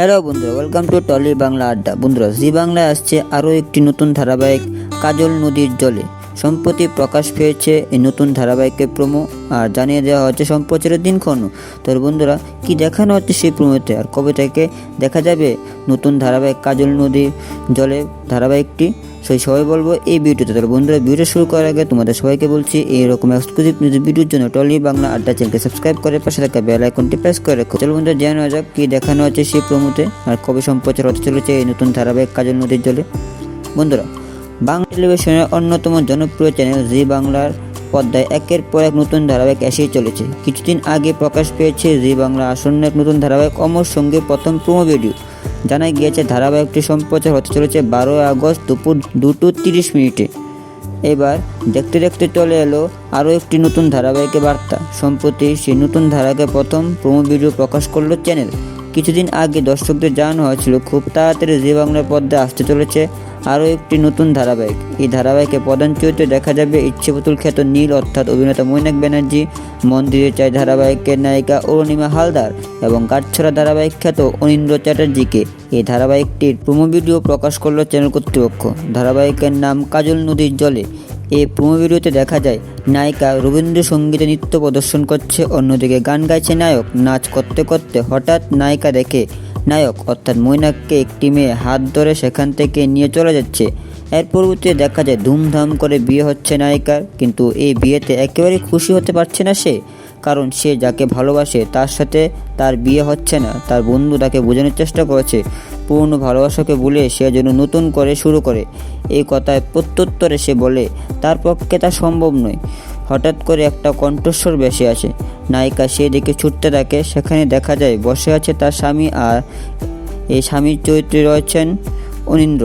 Hello বন্ধুরা welcome to trolley Bangla আড্ডা বন্ধুরা, জি বাংলায় আসছে আরও একটি নতুন ধারাবাহিক কাজল নদীর জলে। সম্প্রতি প্রকাশ পেয়েছে এই নতুন ধারাবাহিকের প্রোমো, আর জানিয়ে দেওয়া হচ্ছে সম্প্রচারের দিনক্ষণ। তোর বন্ধুরা, কি দেখানো হচ্ছে সেই প্রোমোতে, আর কবে থেকে দেখা যাবে নতুন ধারাবাহিক কাজল নদীর জলে ধারাবাহিকটি? সেই সবাই বলব, এই ভিডিওতে তাহলে বন্ধুরা ভিডিও শুরু করার আগে তোমাদের সবাইকে বলছি, এইরকম এক্সক্লুসিভ নিউজ ভিডিওর জন্য টলি বাংলা আড্ডা চ্যানেলকে সাবস্ক্রাইব করে পাশে থাকা বেল আইকনটি প্রেস করে রাখো। চলো বন্ধুরা, জেনে নেওয়া যাক কি দেখানো হচ্ছে সেই প্রমোতে আর কবে সম্প্রচার হতে চলেছে এই নতুন ধারাবাহিক কাজল নদীর জলে। বন্ধুরা, বাংলা টেলিভিশনের অন্যতম জনপ্রিয় চ্যানেল জি বাংলার পর্দায় একের পর এক নতুন ধারাবাহিক এসেই চলেছে। কিছুদিন আগে প্রকাশ পেয়েছে জি বাংলা আসন্ন এক নতুন ধারাবাহিক অমর সঙ্গে প্রথম প্রোমো ভিডিও জানা গিয়েছে, ধারাবাহিকটি সম্প্রচার হতে চলেছে বারোই আগস্ট দুপুর দুটো তিরিশ মিনিটে। এবার দেখতে দেখতে চলে এলো আরও একটি নতুন ধারাবাহিকের বার্তা। সম্প্রতি সেই নতুন ধারাকে প্রথম প্রোমো ভিডিও প্রকাশ করল চ্যানেল। কিছুদিন আগে দর্শকদের জানানো হয়েছিল, খুব তাড়াতাড়ি জি বাংলার পর্দায় আসতে চলেছে আরও একটি নতুন ধারাবাহিক। এই ধারাবাহিকে প্রধান চরিত্রে দেখা যাবে ইচ্ছে পুতুল খ্যাত নীল, অর্থাৎ অভিনেতা মৈনাক ব্যানার্জি মন্দিরের চাই ধারাবাহিকের নায়িকা অরুণিমা হালদার এবং গাছছড়া ধারাবাহিক খ্যাত অনিন্দ্র চ্যাটার্জিকে। এই ধারাবাহিকটির প্রোমো ভিডিও প্রকাশ করল চ্যানেল কর্তৃপক্ষ। ধারাবাহিকের নাম কাজল নদীর জলে। এই প্রোমো ভিডিওতে দেখা যায়, নায়িকা রবীন্দ্রসঙ্গীতে নৃত্য প্রদর্শন করছে, অন্যদিকে গান গাইছে নায়ক। নাচ করতে করতে হঠাৎ নায়িকা দেখে নায়ক অর্থাৎ মৈনাককে একটি মেয়ে হাত ধরে সেখান থেকে নিয়ে চলে যাচ্ছে। এর পরবর্তীতে দেখা যায় ধুমধাম করে বিয়ে হচ্ছে নায়িকার, কিন্তু এই বিয়েতে একেবারে খুশি হতে পারছে না সে, কারণ সে যাকে ভালোবাসে তার সাথে তার বিয়ে হচ্ছে না, তার বন্ধু তাকে বোঝানোর চেষ্টা করেছে। পুরনো ভালোবাসাকে ভুলে সে যেন নতুন করে শুরু করে। এই কথায় প্রত্যুত্তরে সে বলে, তার পক্ষে তা সম্ভব নয়। হঠাৎ করে একটা কণ্ঠস্বর বেশি আসে। নায়িকা সেই দিকে ছুটতে থাকে, সেখানে দেখা যায় বসে আছে তার স্বামী আর এই স্বামীর চরিত্রে রয়েছেন অনিন্দ্র।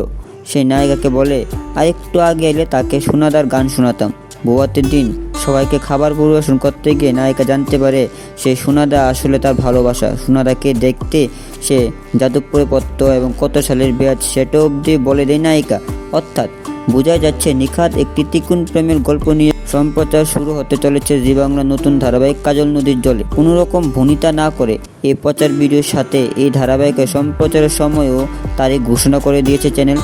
সেই নায়িকাকে বলে, আর একটু আগে এলে তাকে সোনাদার গান শোনাতাম। বৌয়াতের দিন সবাইকে খাবার পরিবেশন করতে গিয়ে নায়িকা জানতে পারে সে সোনাদা আসলে তার ভালোবাসা। সোনাদাকে দেখতে সে যাদবপুরে পড়ত এবং কত সালের ব্যাচ সেটা অবধি বলে দেয় নায়িকা। অর্থাৎ বোঝা যাচ্ছে নিখাত একটি তিকুন প্রেমের গল্প নিয়ে সম্প্রচার শুরু হতে চলেছে জি বাংলা নতুন ধারাবাহিক কাজল নদীর জলে। কোনো রকম ভূমিতা না করে এই প্রচার ভিডিওর সাথে এই ধারাবাহিকের সম্প্রচারের সময়ও তারিখ ঘোষণা করে দিয়েছে চ্যানেল।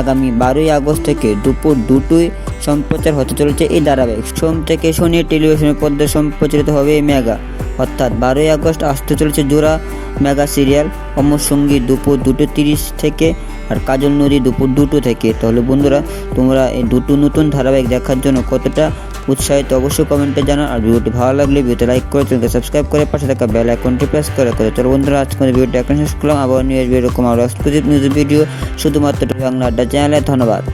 আগামী বারোই আগস্ট থেকে দুপুর দুটোই সম্প্রচার হতে চলেছে এই ধারাবাহিক। সোম থেকে শনি টেলিভিশনের পর্দায় সম্প্রচারিত হবে এই মেগা। অর্থাৎ বারোই আগস্ট আসতে চলেছে জোড়া মেগা সিরিয়াল। অমর সঙ্গী দুপুর দুটো তিরিশ থেকে আর কাজল নদী দুপুর দুটো থেকে। তাহলে বন্ধুরা, তোমরা এই দুটো নতুন ধারাবাহিক দেখার জন্য কতটা উৎসাহিত অবশ্যই কমেন্টে জানান। আর ভিডিওটি ভালো লাগলে ভিডিওতে লাইক করে চ্যানেলকে সাবস্ক্রাইব করে পাশে থাকা বেল আইকনটি প্রেস করে করে চলো বন্ধুরা, আজকে ভিডিওটি এখন শেষ করলাম। আবার নিয়ে আসবে এরকম আরও এক্সক্লুসিভ নিউজ ভিডিও শুধুমাত্র বাংলা আড্ডা চ্যানেলে ধন্যবাদ।